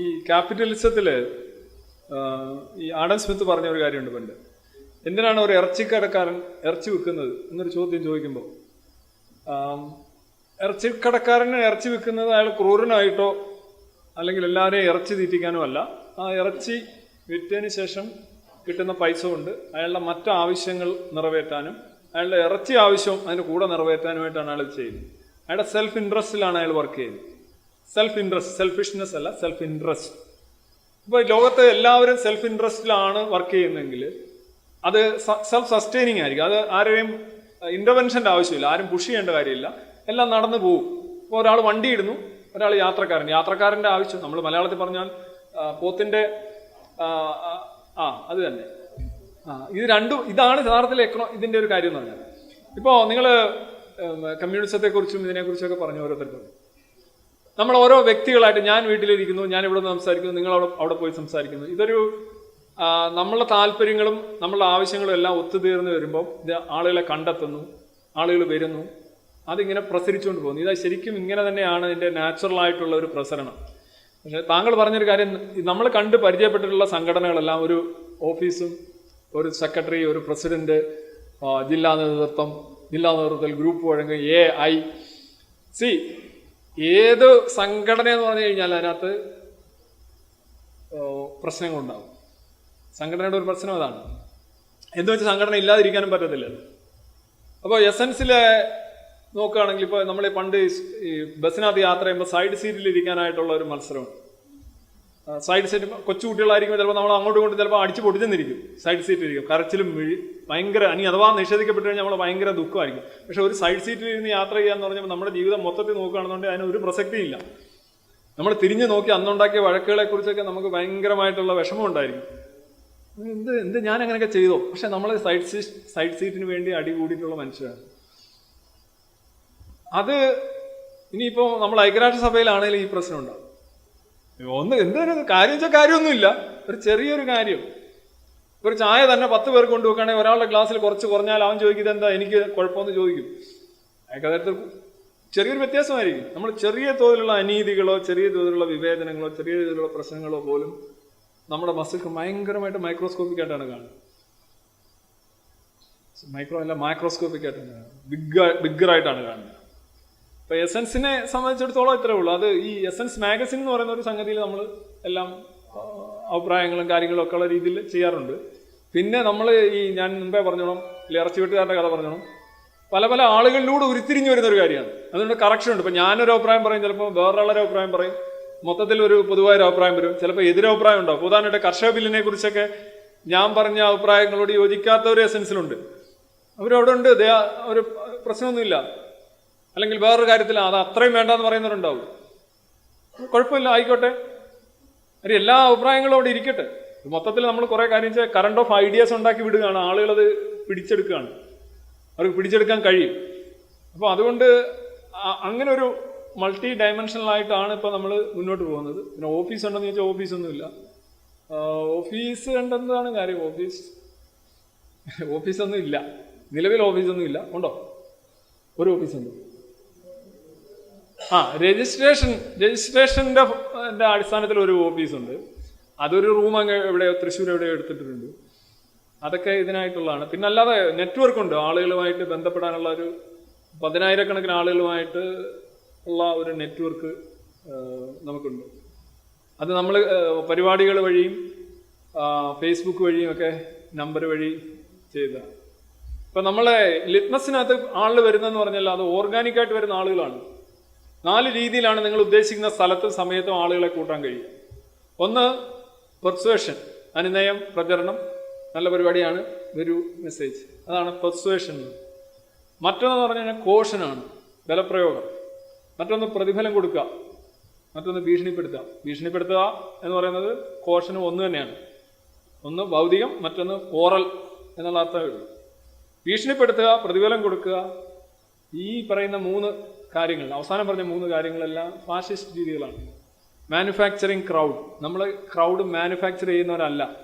ഈ ക്യാപിറ്റലിസത്തിൽ ഈ Adam Smith പറഞ്ഞ ഒരു കാര്യമുണ്ട് പണ്ട്. എന്തിനാണ് ഒരു ഇറച്ചിക്കടക്കാരൻ ഇറച്ചി വിൽക്കുന്നത്? എന്നൊരു ചോദ്യം ചോദിക്കുമ്പോൾ ഇറച്ചിക്കടക്കാരന് ഇറച്ചി വിൽക്കുന്നത് അയാൾ ക്രൂരനായിട്ടോ അല്ലെങ്കിൽ എല്ലാവരെയും ഇറച്ചി തീറ്റിക്കാനോ അല്ല. ആ ഇറച്ചി വിറ്റതിന് ശേഷം കിട്ടുന്ന പൈസ കൊണ്ട് അയാളുടെ മറ്റു ആവശ്യങ്ങൾ നിറവേറ്റാനും അയാളുടെ ഇറച്ചി ആവശ്യം അതിന് കൂടെ നിറവേറ്റാനുമായിട്ടാണ് അയാൾ ചെയ്യുന്നത്. അയാളുടെ സെൽഫ് ഇൻട്രസ്റ്റിലാണ് അയാൾ വർക്ക് ചെയ്യുന്നത്. സെൽഫ് ഇൻട്രസ്റ്റ് സെൽഫിഷ്നെസ് അല്ല സെൽഫ് ഇൻട്രസ്റ്റ് ഇപ്പൊ ലോകത്ത് എല്ലാവരും സെൽഫ് ഇൻട്രസ്റ്റിലാണ് വർക്ക് ചെയ്യുന്നതെങ്കിൽ അത് സെൽഫ് സസ്റ്റൈനിങ് ആയിരിക്കും. അത് ആരെയും ഇന്റർവെൻഷന്റെ ആവശ്യമില്ല. ആരും പുഷ് ചെയ്യേണ്ട കാര്യമില്ല. എല്ലാം നടന്നു പോകും. ഇപ്പോൾ ഒരാൾ വണ്ടി ഇടുന്നു ഒരാൾ യാത്രക്കാരൻ. യാത്രക്കാരന്റെ ആവശ്യം നമ്മൾ മലയാളത്തിൽ പറഞ്ഞാൽ പോത്തിന്റെ ആ, അത് തന്നെ. ആ ഇത് രണ്ടും ഇതാണ് യഥാർത്ഥത്തിൽ എക്കണോ ഇതിന്റെ ഒരു കാര്യം എന്ന് പറഞ്ഞാൽ. ഇപ്പോൾ നിങ്ങൾ കമ്മ്യൂണിസത്തെ കുറിച്ചും ഇതിനെക്കുറിച്ചൊക്കെ പറഞ്ഞു ഓരോരുത്തർക്കും. നമ്മൾ ഓരോ വ്യക്തികളായിട്ട് ഞാൻ വീട്ടിലിരിക്കുന്നു ഞാൻ ഇവിടെ നിന്ന് സംസാരിക്കുന്നു നിങ്ങൾ അവിടെ അവിടെ പോയി സംസാരിക്കുന്നു. ഇതൊരു നമ്മളുടെ താല്പര്യങ്ങളും നമ്മളുടെ ആവശ്യങ്ങളും എല്ലാം ഒത്തുതീർന്ന് വരുമ്പോൾ ഇത് ആളുകളെ കണ്ടെത്തുന്നു ആളുകൾ വരുന്നു അതിങ്ങനെ പ്രസരിച്ചുകൊണ്ട് പോകുന്നു. ഇത് ശരിക്കും ഇങ്ങനെ തന്നെയാണ് ഇതിന്റെ നാച്ചുറൽ ആയിട്ടുള്ള ഒരു പ്രസരണം. പക്ഷെ താങ്കൾ പറഞ്ഞൊരു കാര്യം നമ്മൾ കണ്ട് പരിചയപ്പെട്ടിട്ടുള്ള സംഘടനകളെല്ലാം ഒരു ഓഫീസും ഒരു സെക്രട്ടറി ഒരു പ്രസിഡന്റ് ജില്ലാ നേതൃത്വം ജില്ലാ നേതൃത്വത്തിൽ ഗ്രൂപ്പ് വഴങ്ങ് എ ഐ സി ഏത് സംഘടന എന്ന് പറഞ്ഞു കഴിഞ്ഞാൽ അതിനകത്ത് പ്രശ്നങ്ങളുണ്ടാവും. സംഘടനയുടെ ഒരു പ്രശ്നം അതാണ്. എന്ന് വെച്ച് സംഘടന ഇല്ലാതിരിക്കാനും പറ്റത്തില്ലല്ലോ അപ്പോൾ എസൻസിലെ നോക്കുകയാണെങ്കിൽ ഇപ്പോൾ നമ്മൾ പണ്ട് ഈ ബസ്സിനകത്ത് യാത്ര ചെയ്യുമ്പോൾ സൈഡ് സീറ്റിൽ ഇരിക്കാനായിട്ടുള്ള ഒരു മത്സരമുണ്ട്. സൈഡ് സീറ്റ് കൊച്ചു കുട്ടികളായിരിക്കും ചിലപ്പോൾ നമ്മൾ അങ്ങോട്ടും ഇങ്ങോട്ടും ചിലപ്പോൾ അടിച്ചു പൊടിച്ചെന്നിരിക്കും സൈഡ് സീറ്റ് ഇരിക്കും. കരച്ചിലും മിഴി ഭയങ്കര ഇനി അഥവാ നിഷേധിക്കപ്പെട്ട് കഴിഞ്ഞാൽ നമ്മൾ ഭയങ്കര ദുഃഖമായിരിക്കും. പക്ഷെ ഒരു സൈഡ് സീറ്റിൽ ഇരുന്ന് യാത്ര ചെയ്യാന്ന് പറഞ്ഞാൽ നമ്മുടെ ജീവിതം മൊത്തത്തിൽ നോക്കുകയാണെന്നുണ്ടെങ്കിൽ അതിന് ഒരു പ്രസക്തിയില്ല. നമ്മൾ തിരിഞ്ഞു നോക്കി അന്നുണ്ടാക്കിയ വഴക്കുകളെ കുറിച്ചൊക്കെ നമുക്ക് ഭയങ്കരമായിട്ടുള്ള വിഷമം ഉണ്ടായിരിക്കും എന്ത് എന്ത് ഞാൻ അങ്ങനെയൊക്കെ ചെയ്തോ? പക്ഷെ നമ്മൾ സൈഡ് സീറ്റ് സൈഡ് സീറ്റിന് വേണ്ടി അടി കൂടിയിട്ടുള്ള മനുഷ്യരാണ്. അത് ഇനിയിപ്പോൾ നമ്മൾ ഐക്യരാഷ്ട്രസഭയിലാണെങ്കിലും ഈ പ്രശ്നം ഉണ്ടാവും ഒന്ന് എന്തൊരു കാര്യം വെച്ചാൽ കാര്യമൊന്നുമില്ല. ഒരു ചെറിയൊരു കാര്യം. ഒരു ചായ തന്നെ പത്ത് പേർ കൊണ്ടുവെക്കുകയാണെങ്കിൽ ഒരാളുടെ ഗ്ലാസ്സിൽ കുറച്ച് കുറഞ്ഞാൽ അവൻ ചോദിക്കുന്നത് എന്താ എനിക്ക് കുഴപ്പമെന്ന് ചോദിക്കും. അയാൾക്ക് അതായത് ചെറിയൊരു വ്യത്യാസമായിരിക്കും. നമ്മൾ ചെറിയ തോതിലുള്ള അനീതികളോ ചെറിയ തോതിലുള്ള വിവേചനങ്ങളോ ചെറിയ തോതിലുള്ള പ്രശ്നങ്ങളോ പോലും നമ്മുടെ മസിൽക്ക് ഭയങ്കരമായിട്ട് മൈക്രോസ്കോപ്പിക് ആയിട്ടാണ് കാണുന്നത്. മൈക്രോ അല്ല മൈക്രോസ്കോപ്പിക് ആയിട്ടാണ് ബിഗ് ബിഗ്ഗറായിട്ടാണ് കാണുന്നത്. ഇപ്പൊ എസൻസിനെ സംബന്ധിച്ചിടത്തോളം ഇത്രേ ഉള്ളൂ. അത് ഈ എസൻസ് മാഗസിൻ എന്ന് പറയുന്ന ഒരു സംഗതിയിൽ നമ്മൾ എല്ലാം അഭിപ്രായങ്ങളും കാര്യങ്ങളും ഒക്കെ ഉള്ള രീതിയിൽ ചെയ്യാറുണ്ട്. പിന്നെ നമ്മൾ ഈ ഞാൻ മുമ്പേ പറഞ്ഞോണം ഇറച്ചി വീട്ടുകാരുടെ കഥ പറഞ്ഞോണം. പല പല ആളുകളിലൂടെ ഉരുത്തിരിഞ്ഞു വരുന്ന ഒരു കാര്യമാണ്. അതുകൊണ്ട് കറക്ഷൻ ഉണ്ട്. ഇപ്പം ഞാനൊരു അഭിപ്രായം പറയും ചിലപ്പോൾ വേറൊരാളൊരു അഭിപ്രായം പറയും. മൊത്തത്തിൽ ഒരു പൊതുവായ ഒരു അഭിപ്രായം വരും. ചിലപ്പോൾ എതിരഭിപ്രായം ഉണ്ടാവും. ഉദാഹരണമായിട്ട് കർഷക ബില്ലിനെ കുറിച്ചൊക്കെ ഞാൻ പറഞ്ഞ അഭിപ്രായങ്ങളോട് യോജിക്കാത്ത ഒരു എസെൻസിലുണ്ട് അവരവിടെ ഉണ്ട്. ഒരു പ്രശ്നമൊന്നുമില്ല. അല്ലെങ്കിൽ വേറൊരു കാര്യത്തിൽ അത് അത്രയും വേണ്ടെന്ന് പറയുന്നവരുണ്ടാവും. കുഴപ്പമില്ല ആയിക്കോട്ടെ. അതിന് എല്ലാ അഭിപ്രായങ്ങളും അവിടെ ഇരിക്കട്ടെ. മൊത്തത്തിൽ നമ്മൾ കുറെ കാര്യം കറണ്ട് ഓഫ് ഐഡിയാസ് ഉണ്ടാക്കി വിടുകയാണ്. ആളുകൾ അത് പിടിച്ചെടുക്കുകയാണ്. അവർക്ക് പിടിച്ചെടുക്കാൻ കഴിയും. അപ്പോൾ അതുകൊണ്ട് അങ്ങനെ ഒരു മൾട്ടി ഡയമെൻഷനലായിട്ടാണ് ഇപ്പോൾ നമ്മൾ മുന്നോട്ട് പോകുന്നത്. പിന്നെ ഓഫീസ് ഉണ്ടെന്ന് ചോദിച്ചാൽ ഓഫീസൊന്നുമില്ല ഓഫീസ് കണ്ടെന്നതാണ് കാര്യം. ഓഫീസ് ഓഫീസൊന്നും ഇല്ല നിലവിൽ ഓഫീസൊന്നും ഇല്ല ഉണ്ടോ? ഒരു ഓഫീസുണ്ട് ആ രജിസ്ട്രേഷൻ രജിസ്ട്രേഷന്റെ ന്റെ അടിസ്ഥാനത്തിൽ ഒരു ഓഫീസുണ്ട് അതൊരു റൂം അങ്ങ് എവിടെയോ തൃശ്ശൂർ എവിടെയോ എടുത്തിട്ടുണ്ട് അതൊക്കെ ഇതിനായിട്ടുള്ളതാണ്. പിന്നെ അല്ലാതെ നെറ്റ്വർക്ക് ഉണ്ട്. ആളുകളുമായിട്ട് ബന്ധപ്പെടാനുള്ള ഒരു പതിനായിരക്കണക്കിന് ആളുകളുമായിട്ട് ഉള്ള ഒരു നെറ്റ്വർക്ക് നമുക്കുണ്ട്. അത് നമ്മൾ പരിപാടികൾ വഴിയും ഫേസ്ബുക്ക് വഴിയും ഒക്കെ നമ്പർ വഴി ചെയ്ത. ഇപ്പം നമ്മളെ ലിറ്റ്മസിനകത്ത് ആളുകൾ വരുന്നതെന്ന് പറഞ്ഞാൽ അത് ഓർഗാനിക്കായിട്ട് വരുന്ന ആളുകളാണ്. നാല് രീതിയിലാണ് നിങ്ങൾ ഉദ്ദേശിക്കുന്ന സ്ഥലത്തും സമയത്തും ആളുകളെ കൂട്ടാൻ കഴിയുക. ഒന്ന് പെർസുവേഷൻ അനുനയം പ്രചരണം നല്ല പരിപാടിയാണ് ഒരു മെസ്സേജ് അതാണ് പെർസുവേഷൻ മറ്റൊന്ന് പറഞ്ഞു കഴിഞ്ഞാൽ കോഷനാണ് ബലപ്രയോഗം. മറ്റൊന്ന് പ്രതിഫലം കൊടുക്കുക മറ്റൊന്ന് ഭീഷണിപ്പെടുത്തുക. ഭീഷണിപ്പെടുത്തുക എന്ന് പറയുന്നത് കോഷനും ഒന്ന് തന്നെയാണ്. ഒന്ന് ഭൗതികം മറ്റൊന്ന് ഓറൽ എന്നുള്ള അർത്ഥമേ ഉള്ളൂ. ഭീഷണിപ്പെടുത്തുക പ്രതിഫലം കൊടുക്കുക ഈ പറയുന്ന മൂന്ന് കാര്യങ്ങൾ. അവസാനം പറഞ്ഞ മൂന്ന് കാര്യങ്ങളെല്ലാം ഫാസിസ്റ്റ് രീതികളാണ്. മാനുഫാക്ചറിങ് ക്രൗഡ് നമ്മളെ ക്രൗഡ് മാനുഫാക്ചർ ചെയ്യുന്നവരല്ല.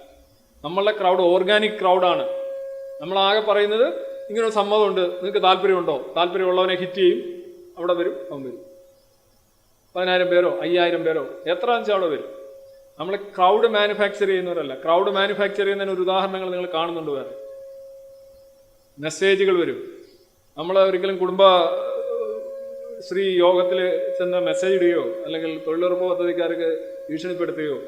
നമ്മളുടെ ക്രൗഡ് ഓർഗാനിക് ക്രൗഡാണ് നമ്മളാകെ പറയുന്നത് ഇങ്ങനൊരു സമ്മതമുണ്ട് നിങ്ങൾക്ക് താല്പര്യമുണ്ടോ? താല്പര്യമുള്ളവനെ ഹിറ്റ് ചെയ്യും. അവിടെ വരും അവൻ വരും. പതിനായിരം പേരോ അയ്യായിരം പേരോ എത്ര വെച്ചാൽ അവിടെ വരും. നമ്മൾ ക്രൗഡ് മാനുഫാക്ചർ ചെയ്യുന്നവരല്ല. ക്രൗഡ് മാനുഫാക്ചർ ചെയ്യുന്നതിന് ഒരു ഉദാഹരണങ്ങൾ നിങ്ങൾ കാണുന്നുണ്ട് വേറെ. മെസ്സേജുകൾ വരും. നമ്മൾ ഒരിക്കലും കുടുംബ ശ്രീ യോഗത്തിൽ ചെന്ന് മെസ്സേജ് ഇടുകയോ അല്ലെങ്കിൽ തൊഴിലുറപ്പ് പദ്ധതിക്കാർക്ക് ഭീഷണിപ്പെടുത്തുകയോ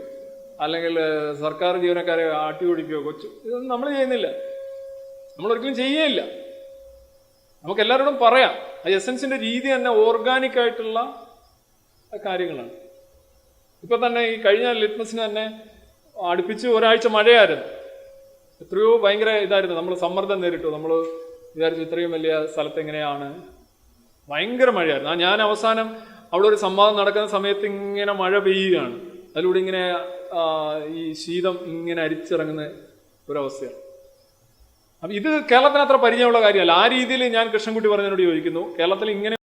അല്ലെങ്കിൽ സർക്കാർ ജീവനക്കാരെ ആട്ടി ഓടിക്കുകയോ കൊച്ചു ഇതൊന്നും നമ്മൾ ചെയ്യുന്നില്ല. നമ്മൾ ഒരിക്കലും ചെയ്യുകയില്ല. നമുക്ക് എല്ലാവരോടും പറയാം. ആ എസൻസിന്റെ രീതി തന്നെ ഓർഗാനിക് ആയിട്ടുള്ള കാര്യങ്ങളാണ്. ഇപ്പൊ തന്നെ ഈ കഴിഞ്ഞ ലിറ്റ്മസിന് തന്നെ അടുപ്പിച്ച് ഒരാഴ്ച മഴയായിരുന്നു. എത്രയോ ഭയങ്കര ഇതായിരുന്നു. നമ്മൾ സമ്മർദ്ദം നേരിട്ടു. നമ്മൾ വിചാരിച്ചു ഇത്രയും വലിയ സ്ഥലത്ത് എങ്ങനെയാണ് ഭയങ്കര മഴയായിരുന്നു. ഞാൻ അവസാനം അവിടെ ഒരു സംവാദം നടക്കുന്ന സമയത്ത് ഇങ്ങനെ മഴ പെയ്യുകയാണ്. അതിലൂടെ ഇങ്ങനെ ഈ ശീതം ഇങ്ങനെ അരിച്ചിറങ്ങുന്ന ഒരവസ്ഥയാണ്. അപ്പം ഇത് കേരളത്തിന് അത്ര പരിചയമുള്ള കാര്യമല്ല. ആ രീതിയിൽ ഞാൻ കൃഷ്ണൻകുട്ടി പറഞ്ഞതിനോട് യോജിക്കുന്നു. കേരളത്തിൽ ഇങ്ങനെ